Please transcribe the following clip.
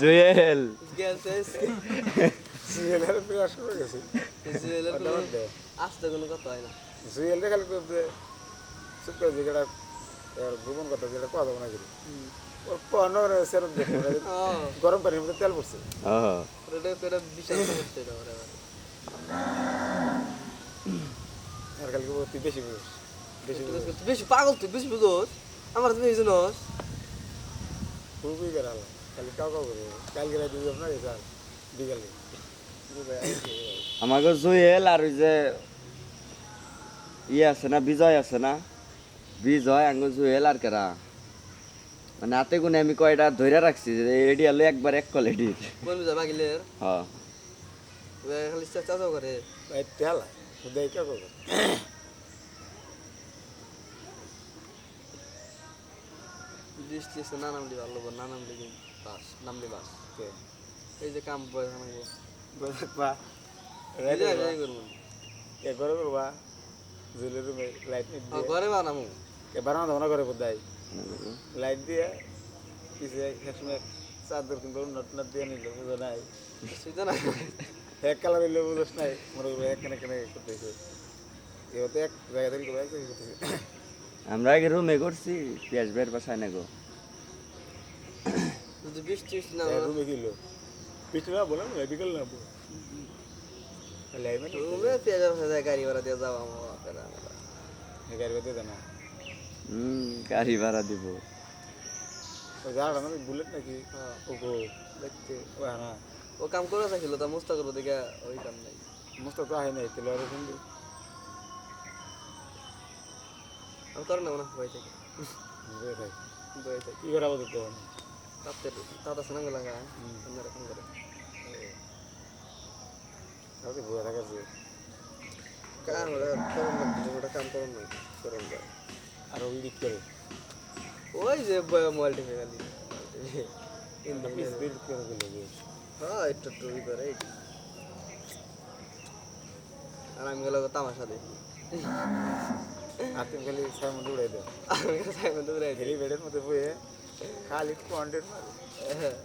জুয়েল। গেছে জুয়েলের জুয়েলের আসতে কোনো কথা হয় না জুয়েলটা খালি করতে চুপ করে যে যেটা গোপন কথা যেটা কথা বলা করি ওর পণ্য সেরম দেখে গরম পানির মধ্যে তেল পড়ছে। আর তুই বেশি বেশি বেশি পাগল তুই বেশি বুঝোস আমার তুমি এই খুবই বেড়াল। খালি কাউ কাউ করে কালকে রাতে আপনার কাল বিকালে আমাকে জুয়েল আর ওই যে ইয়ে আছে না বিজয় আছে না? বিজয় আঙ্গ জুয়েল আর কেরা? মানে হাতে গুনে আমি কয়টা ধরে রাখছি যে এডি হলো একবার এক কল এডি কোন বুঝা বাগিলের হ্যাঁ। খালি চাচাও করে। তেলা দেয় কাউ কাউ করে বৃষ্টি এসে না নামলি ভালো না নামলি কিন্তু বাস নামলি বাস। কে? এই যে কাম বলে থাকবা এই যে এই করব। এ করে করবা জুয়েলের রুমে লাইট নিট ও দিয়ে। ঘরে বানামু। এবার আমাদের করে বোধ লাইট দিয়ে পিছিয়ে একসময় চাদর কিনবো নট নট দিয়ে নিল বুঝো নাই? সেটা না। এক কালার হইলে বুঝোস নাই মনে করব এক কেনে কেনে করতেছে এবার তো এক জায়গা থেকে এক জায়গায় করতেছে আমরা আগে রুমে করছি পেঁয়াজ বের বাসায় না গো যদি বৃষ্টি বৃষ্টি না রুমে কিনলো পিছনে না বললাম না বিকেল না রুমে পেঁয়াজ ভেজা গাড়ি ভাড়া দিয়ে যাব আমার বাপেরা আমরা। গাড়ি বেঁধে দেয় না। হুম গাড়ি ভাড়া দিব। না বুলেট নাকি? হ্যাঁ। ও গো দেখতে। ও হ্যাঁ ও কাম করে থাকছিল তা মুস্তা করব দেখে ওই কাম নাই। মস্ত তো আহে নাই তেল আর কিন্তু আমি করে নেব না বই থেকে। বই থেকে। কি করে আপাতত গেল ওরা করুন না কিছু ওটা কাম করুন না করুন না। আর ওই দিক করে। ওই যে খালি। পিস দিক করে দিল হ্যাঁ একটু একটু ই করে আর আমি গেলে তামাশা দেখি। আর তুমি ছয় মধ্যে উড়াই দেয় আমি গেলে সাইমন বেড়াই বেডের মধ্যে বয়ে খালি কন্টেন্ট মারে হ্যাঁ